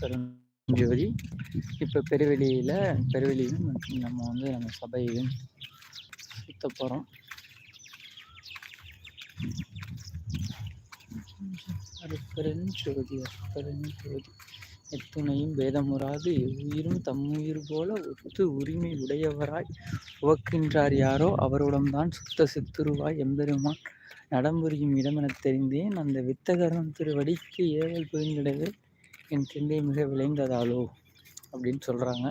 கருஞ்சோதி இப்போ பெருவெளியில் பெருவெளியும் நம்ம வந்து நம்ம சபையையும் சுத்த போகிறோம் அருட்பெருஞ்சோதி அருட்பெருஞ்சோதி எத்துணையும் வேதமுறாது எவ்வுயிரும் தம்முயிர் போல ஒத்து உரிமை உடையவராய் உவக்கின்றார் யாரோ அவருடம்தான் சுத்த சித்துருவாய் எம்பெருமான். நடம்புரியும் இடமெனத் தெரிந்தேன் அந்த வித்தகரம் திருவடிக்கு ஏவல் புரிந்திடவே என் திண்டை மிக விளைந்ததாலோ அப்படின்னு சொல்கிறாங்க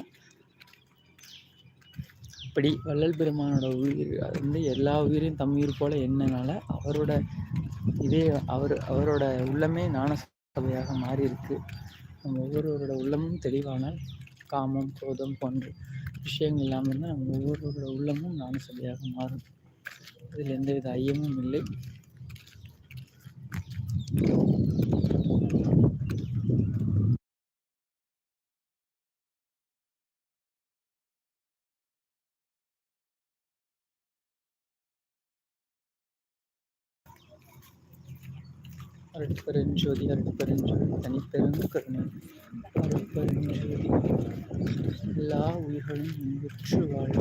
அப்படி வள்ளல் பெருமானோட உயிர் அது வந்து எல்லா உயிரையும் தம் உயிர் போல என்னனால அவரோட இதே அவர் அவரோட உள்ளமே ஞான சபையாக மாறி இருக்கு நம்ம ஒவ்வொருவரோட உள்ளமும் தெளிவான காமம் குரோதம் போன்ற விஷயங்கள் இல்லாமல் இருந்தால் நம்ம ஒவ்வொருவரோட உள்ளமும் ஞான சபையாக மாறும். இதில் எந்தவித ஐயமும் இல்லை. அருட்பெருஞ்சோதி அருட்பெருஞ்சோதி தனிப்பெருங்கருணை அருட்பெருஞ்சோதி எல்லா உயிர்களும் இன்புற்று வாழ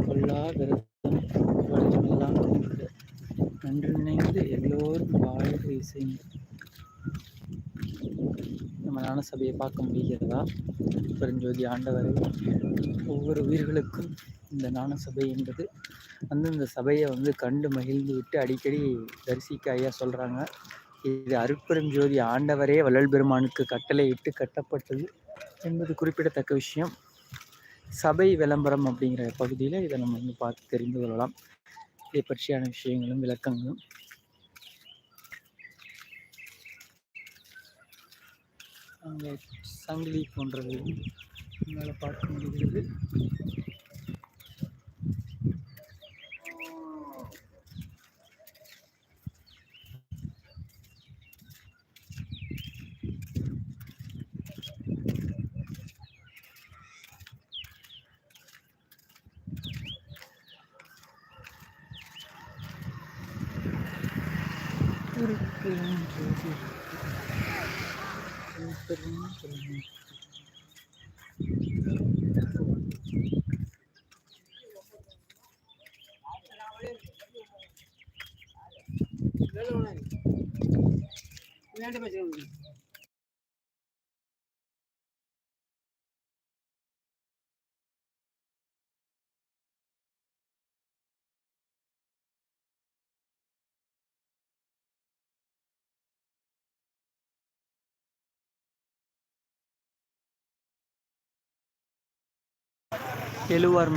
கொல்லா விரதம் கொண்டு நன்று நினைந்து எல்லோரும் வாழ்க இசைந்து நம்ம ஞான சபையை பார்க்க முடிகிறதா பெருஞ்சோதி ஆண்டவரை ஒவ்வொரு உயிர்களுக்கும் இந்த ஞான சபை என்பது வந்து இந்த சபையை வந்து கண்டு மகிழ்ந்து விட்டு அடிக்கடி தரிசிக்க ஐயா சொல்கிறாங்க இது அருட்பெரும் ஜோதி ஆண்டவரே வள்ளல் பெருமானுக்கு கட்டளையிட்டு கட்டப்பட்டது என்பது குறிப்பிடத்தக்க விஷயம். சபை விளம்பரம் அப்படிங்கிற பகுதியில் இதை நம்ம வந்து பார்த்து தெரிந்து கொள்ளலாம். இதை பற்றியான விஷயங்களும் விளக்கங்களும். அங்கே சங்கிலி போன்றவை நம்மளால் பார்க்க முடிகிறது. அருட்பெருஞ்சோதி பேசுகிறேன் எழுவார்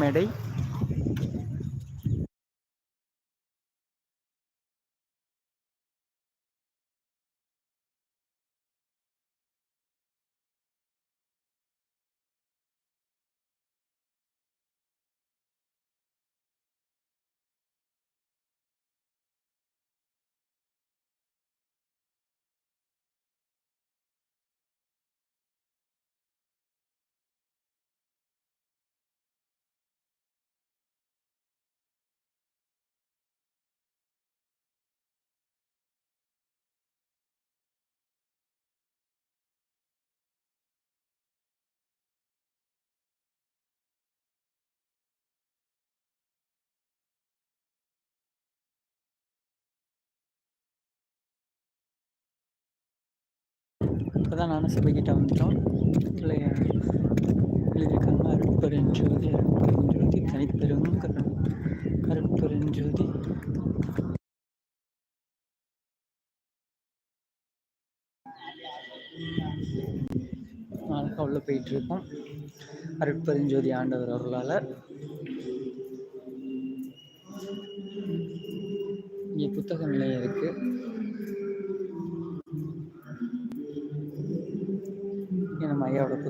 இப்போ தான் நானும் சபைக்கிட்ட வந்துட்டோம். இல்லை எழுதியிருக்காங்க அருட்பெருஞ்சோதி அருட்பெருஞ்சோதி தனிப்பெரும் அருட்பரன் அருட்பெருஞ்சோதி அழகாக உள்ளே போயிட்டு இருக்கோம் அருட்பெருஞ்சோதி ஆண்டவர் அருளால். இங்கே புத்தக நிலையம் இருக்குது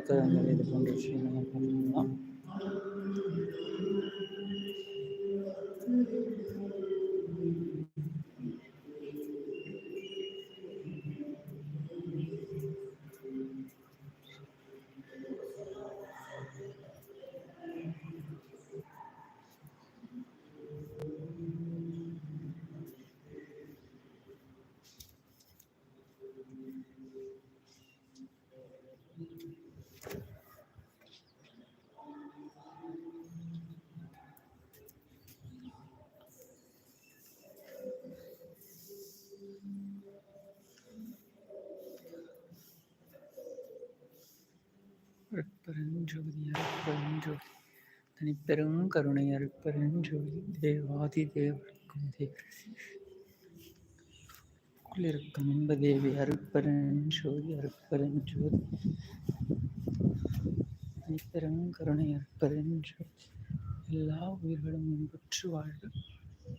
நம்ம ஐயாவோட புத்தகங்கள் இது போன்ற விஷயங்கள் பார்த்துக்கலாம் அருட்பெருஞ்சோதி அருட்பெருஞ்சோதி தனிப்பெரும் கருணை அருட்பெருஞ்சோதி தேவாதி தேவர்க்கும் தேவரசி. இருக்கும் இன்பதேவி அருட்பெருஞ்சோதி அருட்பெருஞ்சோதி தனிப்பெரும் கருணை அருட்பெருஞ்சோதி எல்லா உயிர்களும் இன்புற்று வாழ்க.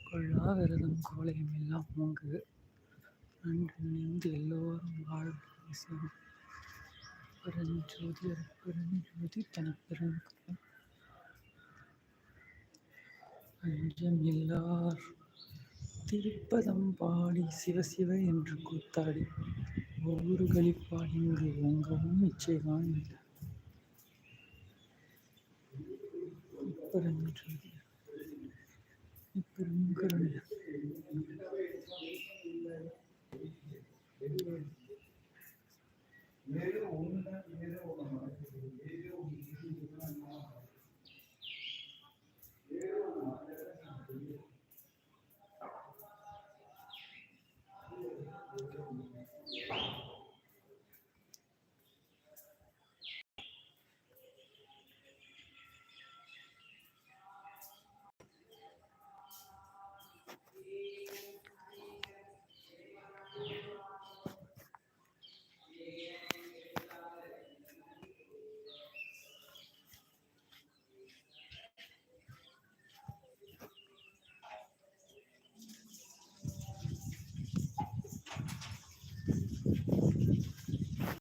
கொள்ளா விரதம் கோலையும் எல்லாம் ஓங்குக நன்றி நினைந்து எல்லோரும் வாழ்க ஜோதி அருட்பெருஞ்சோதி ஜோதி கருணை அஞ்சம் இல்லார் திருப்பதம் பாடி சிவசிவ என்று கூத்தாடி ஒவ்வொரு களிப்பாடி இங்கு ஓங்கவும் இச்சை காணில்லை ஜோதி பெரும் கருணை